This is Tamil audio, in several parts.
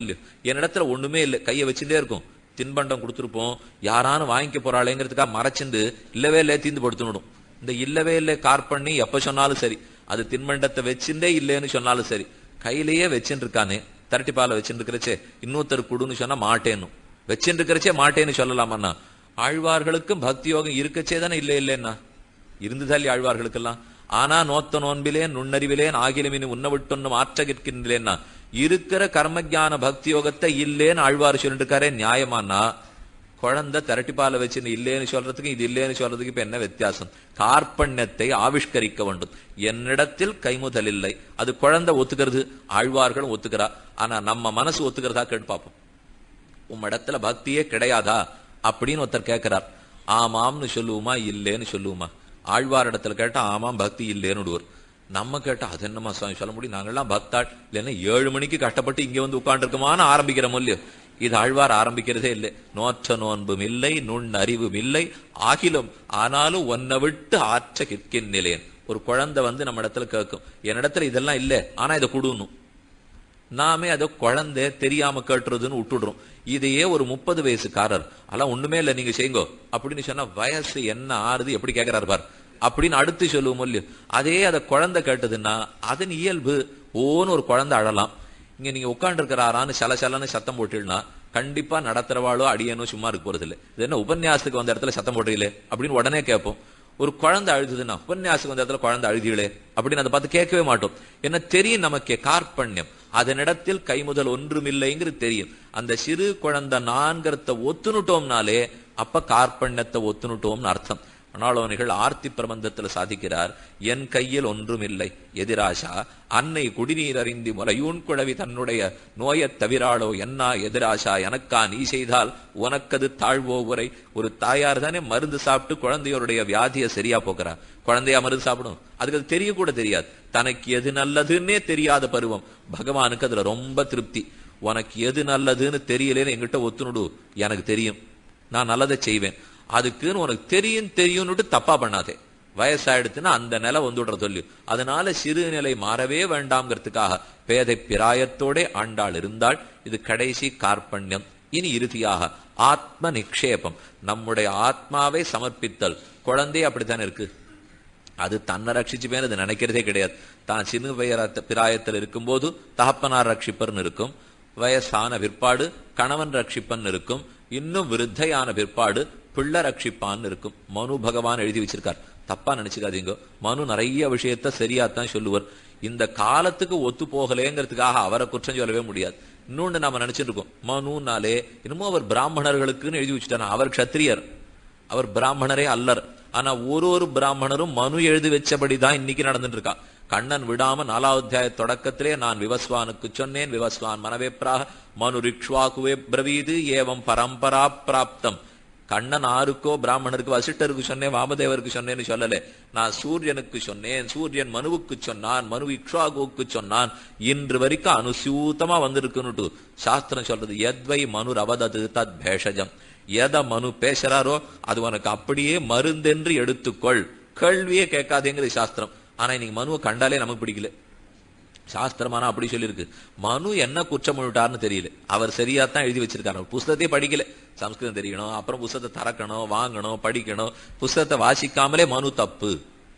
இல்லையோ என்னிடத்துல ஒண்ணுமே இல்லை. கையை வச்சுட்டே இருக்கும். தின்பண்டம் கொடுத்துருப்போம். யாரானு வாங்கிக்க போறாளேங்கிறதுக்காக மறைச்சிண்டு இல்லவே இல்லை தீந்து படுத்துனுடும் இந்த இல்லவே இல்லை கார் பண்ணி எப்ப சொன்னாலும் சரி. அது தின்பண்டத்தை வச்சுட்டே இல்லைன்னு சொன்னாலும் சரி. கையிலேயே வச்சுட்டு இருக்கானே திரட்டி பாலை வச்சுட்டு இருக்கிறச்சே இன்னொருத்தர் குடுன்னு சொன்னா மாட்டேன்னு வச்சுட்டு இருக்கிறச்சே மாட்டேன்னு சொல்லலாமண்ணா? ஆழ்வார்களுக்கும் பக்தி யோகம் இருக்கச்சே தானே இல்லை இல்லைன்னா? இருந்துதாலி ஆழ்வார்களுக்கெல்லாம். ஆனா நோத்த நோன்பிலேன் நுண்ணறிவிலேன் ஆகிலமின் உன்ன விட்டொன்னும் ஆற்ற கேட்கின்றேன்னா இருக்கிற கர்மஜான பக்தி யோகத்தை இல்லேன்னு ஆழ்வார் சொல்லிட்டு இருக்காரே நியாயமானா? குழந்தை திரட்டிப்பால வச்சுன்னு இல்லேன்னு சொல்றதுக்கு இது இல்லேன்னு சொல்றதுக்கு இப்ப என்ன வித்தியாசம்? கார்பண்யத்தை ஆவிஷ்கரிக்க வேண்டும். என்னிடத்தில் கைமுதல் இல்லை. அது குழந்தை ஒத்துக்கிறது ஆழ்வார்களும் ஒத்துக்கிறா. ஆனா நம்ம மனசு ஒத்துக்கிறதா கேட்டு பார்ப்போம். உம்மிடத்துல பக்தியே கிடையாதா? அப்படின்னு ஒருத்தர் கேட்கிறார் ஆமாம்னு சொல்லுவோமா இல்லேன்னு சொல்லுவோமா? ஆழ்வார் இடத்துல கேட்டா ஆமாம் பக்தி இல்லேன்னு விடுவார். நம்ம கேட்டா அது என்னமா சுவாமி சொல்ல முடியும்? நாங்கெல்லாம் பக்தாள் இல்லைன்னா ஏழு மணிக்கு கஷ்டப்பட்டு இங்க வந்து உட்காந்துருக்கோமான்னு ஆரம்பிக்கிறோம் இல்லையோ? இது ஆழ்வார் ஆரம்பிக்கிறதே இல்லை. நோற்ற நோன்பும் இல்லை நுண் அறிவும் இல்லை. ஆகிலும் ஆனாலும் ஒன்னை விட்டு ஆற்ற கிற்கின்றேன் ஒரு குழந்தை வந்து நம்ம இடத்துல கேட்கும். என்னிடத்துல இதெல்லாம் இல்லை ஆனா இதை கொடுணும். நாமே அதை குழந்தை தெரியாம கேட்டுறதுன்னு விட்டுடுறோம். இதையே ஒரு முப்பது வயசுக்காரர் அதெல்லாம் ஒண்ணுமே இல்லை நீங்க செய்யுங்கோ. அப்படின்னு சொன்னா வயசு என்ன ஆறுது? எப்படி கேட்கிறாரு பார். அப்படின்னு அடுத்து சொல்லுவோம் இல்லையோ? அதே அதை குழந்தை கேட்டதுன்னா அதன் இயல்பு ஓன்னு ஒரு குழந்தை அழலாம். இங்க நீங்க உட்கார்ந்து இருக்கிறாரான்னு சல சலன்னு சத்தம் போட்டுனா கண்டிப்பா நடத்துறவாளோ அடியனோ சும்மா இருக்க போறது இல்லை. இது என்ன உபன்யாசத்துக்கு வந்த இடத்துல சத்தம் போடுறீங்களே அப்படின்னு உடனே கேட்போம். ஒரு குழந்தை அழுதுதுன்னா உபன்யாசத்துக்கு வந்த இடத்துல குழந்தை அழுதிகளே அப்படின்னு அதை பார்த்து கேட்கவே மாட்டோம். என்ன தெரியும் நமக்கு? கார்பண்யம் அதனிடத்தில் கைமுதல் ஒன்றுமில்லைங்கிறது தெரியும். அந்த சிறு குழந்தை நான்கிறத ஒத்துனுட்டோம்னாலே அப்ப கார்பண்யத்தை ஒத்துனுட்டோம்னு அர்த்தம். மணாளவனிகள் ஆர்த்தி பிரபந்தத்தில் சாதிக்கிறார். என் கையில் ஒன்றுமில்லை. எதிராசா? அன்னை குடிநீர் அறிந்தி முறையூன் குழவி தன்னுடைய நோயத் தவிராளோ என்னா எதிராசா? எனக்கா நீ செய்தால் உனக்கது தாழ்வோ உரை. ஒரு தாயார் தானே மருந்து சாப்பிட்டு குழந்தையோருடைய வியாதியை சரியா போக்குறா. குழந்தையா மருந்து சாப்பிடும்? அதுக்கு அது தெரியக்கூட தெரியாது. தனக்கு எது நல்லதுன்னே தெரியாத பருவம். பகவானுக்கு அதுல ரொம்ப திருப்தி. உனக்கு எது நல்லதுன்னு தெரியலேன்னு என்கிட்ட ஒத்துணுடு. எனக்கு தெரியும். நான் நல்லதை செய்வேன். அதுக்குன்னு உனக்கு தெரியும் தெரியும்னுட்டு தப்பா பண்ணாதே. வயசாயிடுச்சுன்னா அந்த நிலை வந்துடுற சொல்லு. அதனால சிறு நிலை மாறவே வேண்டாம்ங்கிறதுக்காக பேதை பிராயத்தோட ஆண்டாள் இருந்தாள். இது கடைசி கார்பண்யம் இனி இறுதியாக ஆத்ம நிக்ஷேபம். நம்முடைய ஆத்மாவை சமர்ப்பித்தல். குழந்தை அப்படித்தானே இருக்கு? அது தன்னை ரட்சிச்சுப்பேன்னு அது நினைக்கிறதே கிடையாது. தான் சின்ன வயர பிராயத்தில் இருக்கும்போது தகப்பனார் ரட்சிப்பர்னு இருக்கும். வயசான பிற்பாடு கணவன் ரட்சிப்பன் இருக்கும். இன்னும் விருத்தையான பிற்பாடு பிள்ளை ரட்சிப்பான்னு இருக்கும். மனு பகவான் எழுதி வச்சிருக்கார். தப்பா நினைச்சுக்காதீங்க. மனு நிறைய விஷயத்த சரியாத்தான் சொல்லுவார். இந்த காலத்துக்கு ஒத்து போகலேங்கிறதுக்காக அவரை குற்றம் சொல்லவே முடியாது. இன்னொன்னு நாம நினைச்சிட்டு இருக்கோம். மனுனாலே இன்னமும் அவர் பிராமணர்களுக்குன்னு எழுதி வச்சுட்டார். அவர் கத்திரியர் அவர் பிராமணரே அல்லர். ஆனா ஒரு ஒரு பிராமணரும் மனு எழுதி வச்சபடிதான் இன்னைக்கு நடந்துட்டு இருக்கா. கண்ணன் விடாம நாலாவது அத்தியாய தொடக்கத்திலே நான் விவஸ்வானுக்கு சொன்னேன். விவஸ்வான் மனவேப்ராக மனு ரிக்ஷ்வாக்குவே பிரவீது ஏவம் பரம்பரா பிராப்தம். கண்ணன் ஆருக்கோ பிராமணருக்கு வசிட்டருக்கு சொன்னேன் வாமதேவருக்கு சொன்னேன்னு சொல்லல. நான் சூரியனுக்கு சொன்னேன் சூரியன் மனுவுக்கு சொன்னான் மனு இக்ஷாகுவுக்கு சொன்னான். இன்று வரைக்கும் அனுசூத்தமா வந்திருக்குன்னுட்டு சாஸ்திரம் சொல்றது எத்வை மனு ரவதது தத் பேஷஜம். எதை மனு பேசுறாரோ அது உனக்கு அப்படியே மருந்தென்று எடுத்துக்கொள். கேள்வியே கேட்காதேங்கிறது சாஸ்திரம். ஆனா இன்னைக்கு மனுவை கண்டாலே நமக்கு பிடிக்கல. சாஸ்திரமானா அப்படி சொல்லியிருக்கு. மனு என்ன குற்றம் பண்ணிட்டார்னு தெரியல. அவர் சரியா தான் எழுதி வச்சிருக்காரு. அவர் புஸ்தகத்தையே படிக்கல. சம்ஸ்கிருதம் தெரியணும் அப்புறம் புஸ்தகத்தை திறக்கணும் வாங்கணும் படிக்கணும். புஸ்தகத்தை வாசிக்காமலே மனு தப்பு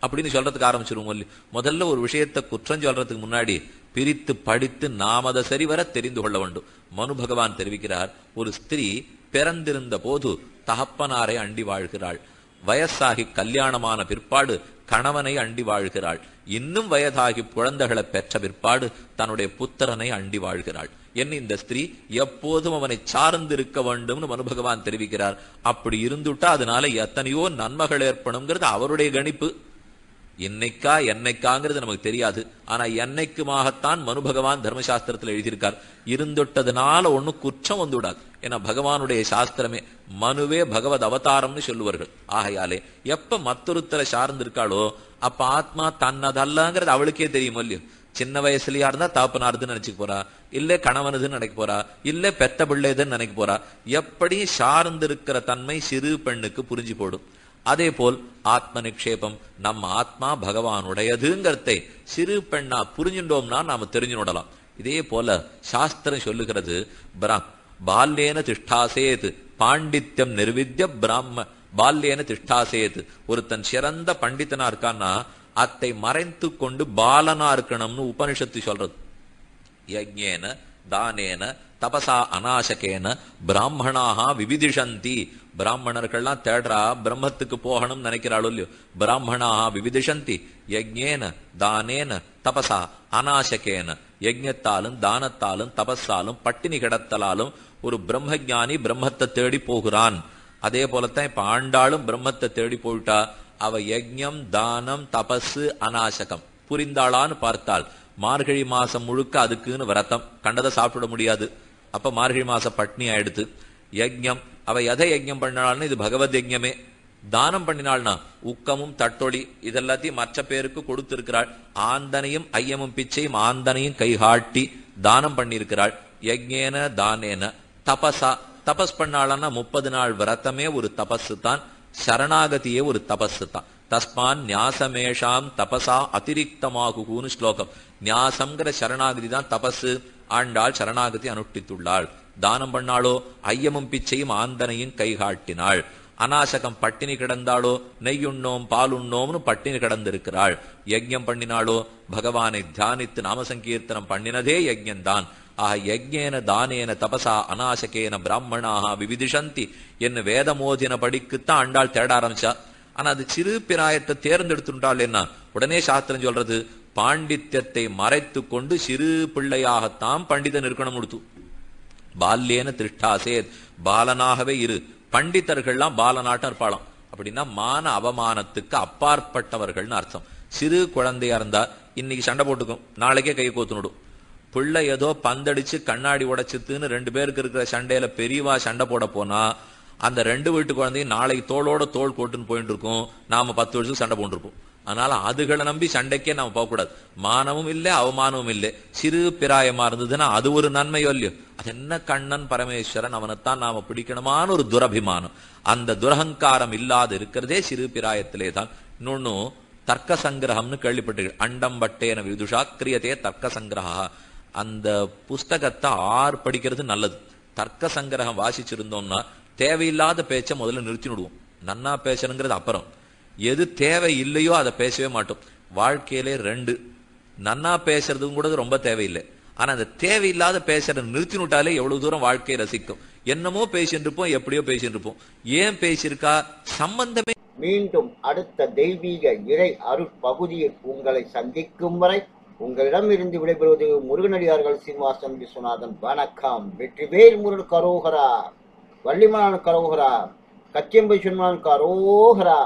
அப்படின்னு சொல்றதுக்கு ஆரம்பிச்சிருவோம் முதல்ல ஒரு விஷயத்தை குற்றம் சொல்றதுக்கு முன்னாடி பிரித்து படித்து நாம் அதை சரிவர தெரிந்து கொள்ள வேண்டும். மனு பகவான் தெரிவிக்கிறார் ஒரு ஸ்திரீ பிறந்திருந்த போது தகப்பனாரை அண்டி வாழ்கிறாள். வயசாகி கல்யாணமான பிற்பாடு கணவனை அண்டி வாழ்கிறாள். இன்னும் வயதாகி குழந்தைகளை பெற்ற பிற்பாடு தன்னுடைய புத்திரனை அண்டி வாழ்கிறாள். என்ன இந்த ஸ்திரீ எப்போதும் அவனை சார்ந்து இருக்க வேண்டும்னு மனுபகவான் தெரிவிக்கிறார். அப்படி இருந்துட்டா அதனால எத்தனையோ நன்மைகள் ஏற்படும்ங்கிறது அவருடைய கணிப்பு. என்னைக்கா என்னைக்காங்கிறது நமக்கு தெரியாது. ஆனா என்னைக்குமாகத்தான் மனு பகவான் தர்மசாஸ்திரத்தில் எழுதியிருக்கார். இருந்துட்டதுனால ஒன்னும் குற்றம் வந்து விடாது ஏன்னா பகவானுடைய சாஸ்திரமே மனுவே பகவத் அவதாரம்னு சொல்லுவார்கள். ஆகையாலே எப்ப மத்தொருத்தரை சார்ந்து இருக்காளோ அப்ப ஆத்மா தன்னதல்லங்கிறது அவளுக்கே தெரியுமோ இல்லையோ? சின்ன வயசுலயா இருந்தா தாப்பனாருதுன்னு நினைச்சுக்க போறா. இல்ல கணவனுதுன்னு நினைக்க போறா. இல்ல பெத்த பிள்ளைதுன்னு நினைக்க போறா. எப்படி சார்ந்திருக்கிற தன்மை சிறு பெண்ணுக்கு புரிஞ்சு போடும். அதே போல் ஆத்ம நிக்ஷேபம் நம்ம ஆத்மா பகவானுடையதுங்கிறதை சிறு பெண்ணா புரிஞ்சுட்டோம்னா நாம தெரிஞ்சு விடலாம் இதே போல சாஸ்திரம் சொல்லுகிறது பிரா பால்யேன திஷ்டாசேத் பாண்டித்யம் நிர்வித்ய பிராம பால்யேன திஷ்டாசேத். ஒருத்தன் சிறந்த பண்டித்தனா இருக்கான்னா அத்தை மறைத்து கொண்டு பாலனா இருக்கணும்னு உபனிஷத்து சொல்றது. யஜ்யேன தானேன தபசா அநாசகேன பிராமணாக விவிதிஷந்தி. பிராமணர்கள்லாம் தேடுறா பிரம்மத்துக்கு போகணும்னு நினைக்கிறாளோ இல்லையோ? பிராமணாக விவிதிஷந்தி. யஜ்ஞேன தானேன தபசா அநாசகேன. யஜ்ஞத்தாலும் தானத்தாலும் தபஸாலும் பட்டினி கிடத்தலாலும் ஒரு பிரம்மஞானி பிரம்மத்தை தேடி போகிறான். அதே போலத்தான் இப்ப ஆண்டாளும் பிரம்மத்தை தேடி போயிட்டா. அவ யஜ்ஞம் தானம் தபஸ் அநாசகம். புரிந்தாளான்னு பார்த்தாள். மார்கழி மாசம் முழுக்க அதுக்குன்னு விரதம் கண்டதை சாப்பிட முடியாது. அப்ப மார்கழி மாசம் பட்னி ஆயிடுத்து யஜ்யம். அவ எதை யஜ்யம் பண்ணாள்னு இது பகவத் யஜ்யமே. தானம் பண்ணினாள்னா உக்கமும் தட்டொளி இதெல்லாத்தையும் மற்ற பேருக்கு கொடுத்திருக்கிறாள். ஆந்தனையும் ஐயமும் பிச்சையும் ஆந்தனையும் கைகாட்டி தானம் பண்ணியிருக்கிறாள். யஜ்யேன தானேன. தபசா. தபஸ் பண்ணாளன்னா முப்பது நாள் விரதமே ஒரு தபசு தான். சரணாகதியே ஒரு தபசு தான். தஸ்மான் நியாசமேஷாம் தபசா அதிரிக்தமாகுன்னு ஸ்லோகம். நியாசம்ங்கிற சரணாகிதி தான் தபசு. ஆண்டாள் சரணாகதி அனுஷ்டித்துள்ளாள். தானம் பண்ணாளோ ஐயமும் பிச்சையும் ஆந்தனையும் கைகாட்டினாள். அநாசகம் பட்டினி கிடந்தாளோ நெய்யுண்ணோம் பாலுண்ணோம்னு பட்டினி கிடந்திருக்கிறாள். யஜ்யம் பண்ணினாளோ பகவானை தியானித்து நாம சங்கீர்த்தனம் பண்ணினதே யஜ்ஞந்தான் ஆக யஜ்யேன தானேன தபசா அநாசகேன பிராமணாக விவிதிஷந்தி. என்ன வேதமோதின படிக்குத்தான் ஆண்டாள் தேட ஆரம்பிச்சா. ஆனா அது சிறு பிராயத்தை தேர்ந்தெடுத்துட்டால் என்ன? உடனே சாஸ்திரம் சொல்றது பாண்டித்யத்தை மறைத்து கொண்டு சிறு பிள்ளையாகத்தான் பண்டிதன் இருக்கணும் கொடுத்து பால்யேன திருஷ்டாசேத் பாலனாகவே இரு. பண்டிதர்கள்லாம் பாலனாட்டம் இருப்பாளாம். அப்படின்னா மான அவமானத்துக்கு அப்பாற்பட்டவர்கள்னு அர்த்தம். சிறு குழந்தையா இருந்தா இன்னைக்கு சண்டை போட்டுக்கும். நாளைக்கே கை கோத்துனுடும். பிள்ளை ஏதோ பந்தடிச்சு கண்ணாடி உடைச்சித்துன்னு ரெண்டு பேருக்கு இருக்கிற சண்டையில பெரியவா சண்டை போட போனா அந்த ரெண்டு வீட்டு குழந்தையும் நாளைக்கு தோளோட தோல் போட்டுன்னு போயிட்டு இருக்கும். நாம பத்து வருஷத்துக்கு சண்டை போட்டுருப்போம். அதனால அதுகளை நம்பி சண்டைக்கே நம்ம போகக்கூடாது மானமும் இல்லை அவமானமும் இல்லை. சிறு பிராயமா இருந்ததுன்னா அது ஒரு நன்மையோ இல்லையோ? அது என்ன கண்ணன் பரமேஸ்வரன்? அவனைத்தான் நாம பிடிக்கணுமான ஒரு துரபிமானம். அந்த துரகங்காரம் இல்லாது இருக்கிறதே சிறு பிராயத்திலே தான். இன்னொன்னு தர்க்க சங்கிரகம்னு கேள்விப்பட்டீர்கள் அண்டம் பட்டேன விதுஷா கிரியதே தர்க்க சங்கிரகா. அந்த புஸ்தகத்தை ஆர் படிக்கிறது நல்லது. தர்க்க சங்கிரகம் வாசிச்சிருந்தோம்னா தேவையில்லாத பேச்சை முதல்ல நிறுத்தி விடுவோம். நன்னா பேசணுங்கிறது அப்புறம். எது தேவை இல்லையோ அதை பேசவே மாட்டோம். வாழ்க்கையிலே ரெண்டு. நன்னா பேசுறதும் கூட ரொம்ப தேவையில்லை. ஆனா அந்த தேவையில்லாத பேசுறத நிறுத்தி விட்டாலே எவ்வளவு தூரம் வாழ்க்கையை ரசிக்கும். என்னமோ பேசிட்டு இருப்போம் எப்படியோ பேசிட்டு இருப்போம். ஏன் பேசியிருக்கா? சம்பந்தமே மீண்டும் அடுத்த தெய்வீக இறை அருட்பகுதியில் உங்களை சந்திக்கும் வரை உங்களிடமிருந்து விடைபெறுவது முருகனடியார்கள் சீனிவாசன் விஸ்வநாதன். வணக்கம். வெற்றிவேல் முருகன் கரோகரா. வள்ளிமலான் கரோகரா கச்சியம்பை சுன்மான் கரோகரா